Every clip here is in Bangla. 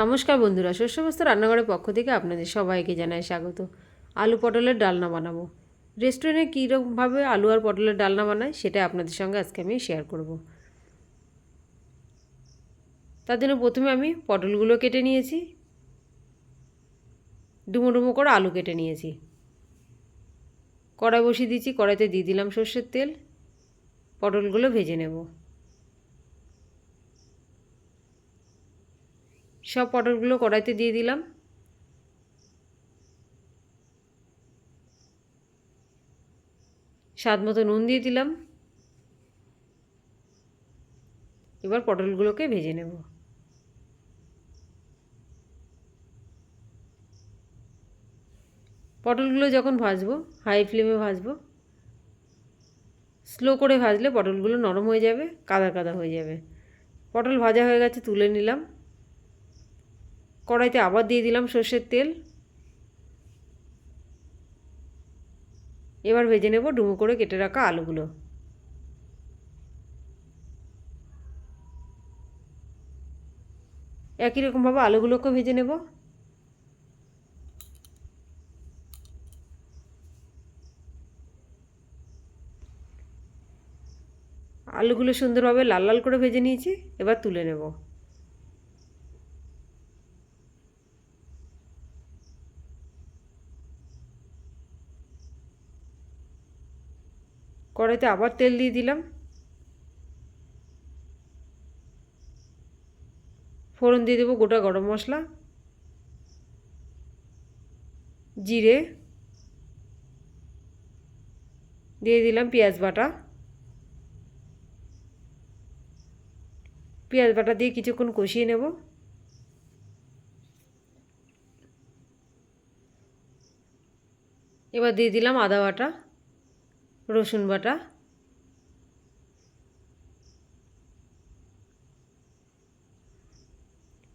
নমস্কার বন্ধুরা, শস্যবস্ত রান্নাঘরের পক্ষ থেকে আপনাদের সবাইকে জানাই স্বাগত। আলু পটলের ডালনা বানাবো। রেস্টুরেন্টে কীরকমভাবে আলু আর পটলের ডালনা বানায় সেটা আপনাদের সঙ্গে আজকে আমি শেয়ার করব। তার জন্য প্রথমে আমি পটলগুলো কেটে নিয়েছি। ডুমো ডুমো করে আলু কেটে নিয়েছি। কড়াই বসিয়ে দিয়েছি, কড়াইতে দিয়ে দিলাম সর্ষের তেল। পটলগুলো ভেজে নেব। সব পটলগুলো কড়াইতে দিয়ে দিলাম। স্বাদ মতো নুন দিয়ে দিলাম। এবার পটলগুলোকে ভেজে নেব। পটলগুলো যখন ভাজবো হাই ফ্লেমে ভাজবো স্লো করে ভাজলে পটলগুলো নরম হয়ে যাবে, কাদা কাদা হয়ে যাবে। পটল ভাজা হয়ে গেছে, তুলে নিলাম। কড়াইতে আবার দিয়ে দিলাম সর্ষের তেল। এবার ভেজে নেব ডুমো করে কেটে রাখা আলুগুলো। একই রকমভাবে আলুগুলোকেও ভেজে নেব। আলুগুলো সুন্দরভাবে লাল লাল করে ভেজে নিয়েছি, এবার তুলে নেব। কড়াইতে আবার তেল দিয়ে দিলাম। ফোড়ন দিয়ে দেবো গোটা গরম মশলা। জিরে। দিয়ে দিলাম পেঁয়াজ বাটা। পেঁয়াজ বাটা দিয়ে কিছুক্ষণ কষিয়ে নেব। এবার দিয়ে দিলাম আদা বাটা। রসুন বাটা।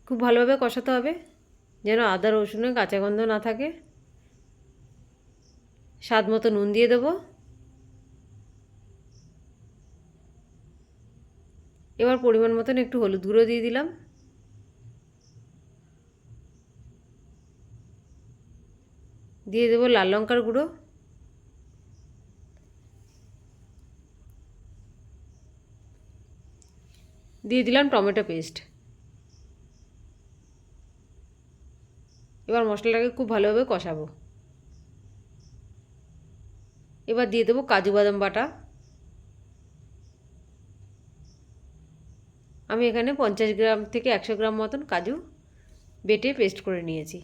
খুব ভালোভাবে কষাতে হবে, যেন আদা, রসুনের কাঁচা গন্ধ না থাকে। স্বাদ মতো নুন দিয়ে দেবো। এবার পরিমাণ মতন একটু হলুদ গুঁড়ো দিয়ে দিলাম। দিয়ে দেবো লাল লঙ্কার গুঁড়ো। দিয়ে দিলাম টমেটো পেস্ট। এবার মশলাটাকে খুব ভালোভাবে কষাবো। এবার দিয়ে দেবো কাজু বাদাম বাটা। আমি এখানে পঞ্চাশ গ্রাম থেকে একশো গ্রাম মতন কাজু বেটে পেস্ট করে নিয়েছি।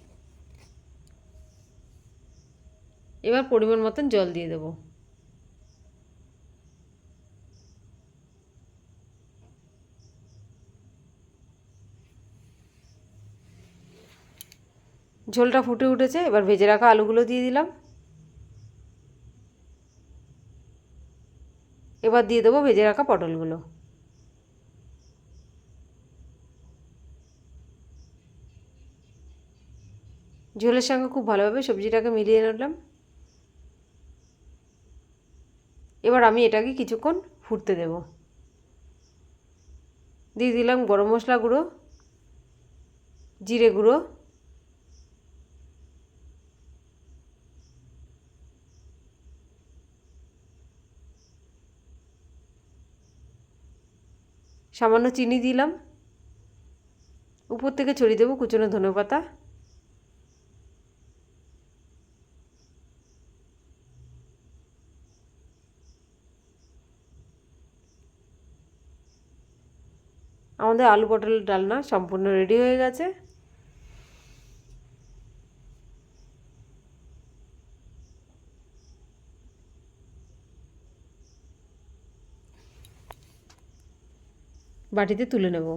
এবার পরিমাণ মতন জল দিয়ে দেবো। ঝোলটা ফুটে উঠেছে, এবার ভেজে রাখা আলুগুলো দিয়ে দিলাম। এবার দিয়ে দেবো ভেজে রাখা পটলগুলো। ঝোলের সঙ্গে খুব ভালোভাবে সবজিটাকে মিলিয়ে নিলাম। এবার আমি এটাকে কিছুক্ষণ ফুটতে দেব। দিয়ে দিলাম গরম মশলা গুঁড়ো, জিরে গুঁড়ো সামান্য চিনি দিলাম। উপর থেকে ছড়িয়ে দেবো কুচনো ধনে পাতা। আমাদের আলু পটলের ডালনা সম্পূর্ণ রেডি হয়ে গেছে। বাটিতে তুলে নেব।